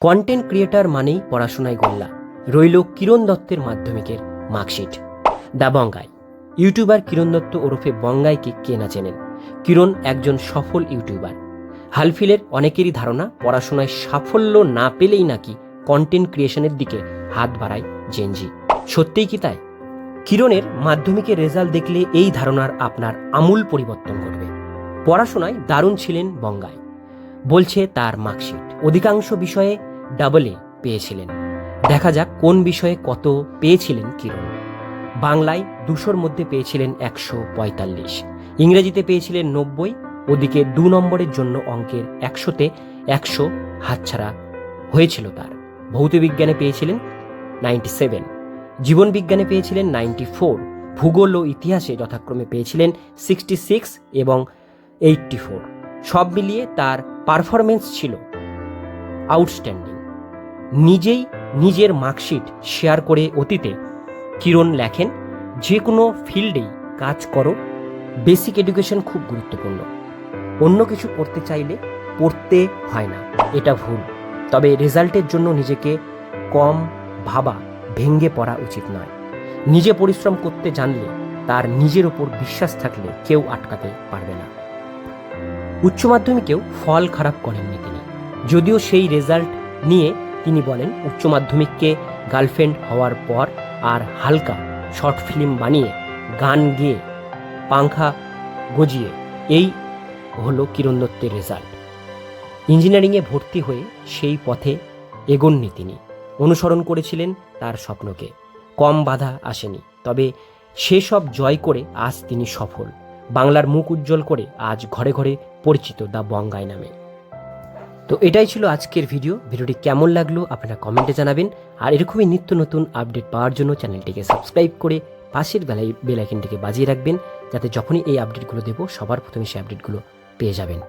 Content creator মানেই পড়াশোনায় গোল্লা। রইল কিরণ দত্তের মাধ্যমিকের marksheet. The Bongai. YouTuber Kiran Dutta ওরফে বঙ্গাইকে কে না চেনেন? কিরণ একজন সফল ইউটিউবার। হালফিলের অনেকেরই ধারণা, পড়াশোনায় সাফল্য না পেলেই নাকি কন্টেন্ট ক্রিয়েশনের দিকে হাত বাড়ায় জেনজি সত্যিই কি তাই? কিরণের মাধ্যমিকের রেজাল্ট দেখলে এই ধারণার আপনার আমূল পরিবর্তন ঘটবে। পড়াশোনায় দারুণ ছিলেন বঙ্গায় বলছে তার মার্কশিট। অধিকাংশ বিষয়ে ডাবল পেয়েছিলেন। দেখা যাক কোন বিষয়ে কত পেয়েছিলেন কিরণ। বাংলায় দুশোর মধ্যে পেয়েছিলেন একশো পঁয়তাল্লিশ। ইংরেজিতে পেয়েছিলেন নব্বই। ওদিকে দু নম্বরের জন্য অঙ্কের একশোতে একশো হাতছাড়া হয়েছিল তার। ভৌতবিজ্ঞানে পেয়েছিলেন নাইনটি সেভেন। জীবনবিজ্ঞানে পেয়েছিলেন নাইনটি ফোর। ভূগোল ও ইতিহাসে যথাক্রমে পেয়েছিলেন সিক্সটি সিক্স এবং এইটটি ফোর। সব মিলিয়ে তার পারফরমেন্স ছিল আউটস্ট্যান্ডিং। নিজেই নিজের মার্কশিট শেয়ার করে অতীতে কিরণ লেখেন, যে কোনো ফিল্ডেই কাজ করো। বেসিক এডুকেশন খুব গুরুত্বপূর্ণ। অন্য কিছু করতে চাইলে পড়তে হয় না। এটা ভুল। তবে রেজাল্টের জন্য নিজেকে কম ভাবা ভেঙ্গে পড়া উচিত নয়। নিজে পরিশ্রম করতে জানলে তার নিজের ওপর বিশ্বাস থাকলে কেউ আটকাতে পারবে না। উচ্চ মাধ্যমিকেও ফল খারাপ করেননি তিনি। যদিও সেই রেজাল্ট নিয়ে তিনি বলেন, উচ্চ মাধ্যমিককে গার্লফ্রেন্ড হওয়ার পর আর হালকা শর্ট ফিল্ম বানিয়ে, গান গেয়ে, পাংখা গজিয়ে, এই হলো কিরণ দত্তের রেজাল্ট। ইঞ্জিনিয়ারিংয়ে ভর্তি হয়ে সেই পথে এগোননি তিনি। অনুসরণ করেছিলেন তার স্বপ্নকে। কম বাধা আসেনি, তবে সেসব জয় করে আজ তিনি সফল। বাংলার মুখ উজ্জ্বল করে আজ ঘরে ঘরে পরিচিত দ্য বঙ্গায় নামে। তো এটাই ছিল আজকের ভিডিও ভিডিওটি কেমন লাগল আপনারা কমেন্টে জানাবেন। আর এরকমই নিত্য নতুন আপডেট পাওয়ার জন্য চ্যানেলটিকে সাবস্ক্রাইব করে পাশের বেলাই বেলাইকিনটিকে বাজিয়ে রাখবেন। যাতে যখনই এই আপডেটগুলো দেবো, সবার প্রথমে সেই আপডেটগুলো পেয়ে যাবেন।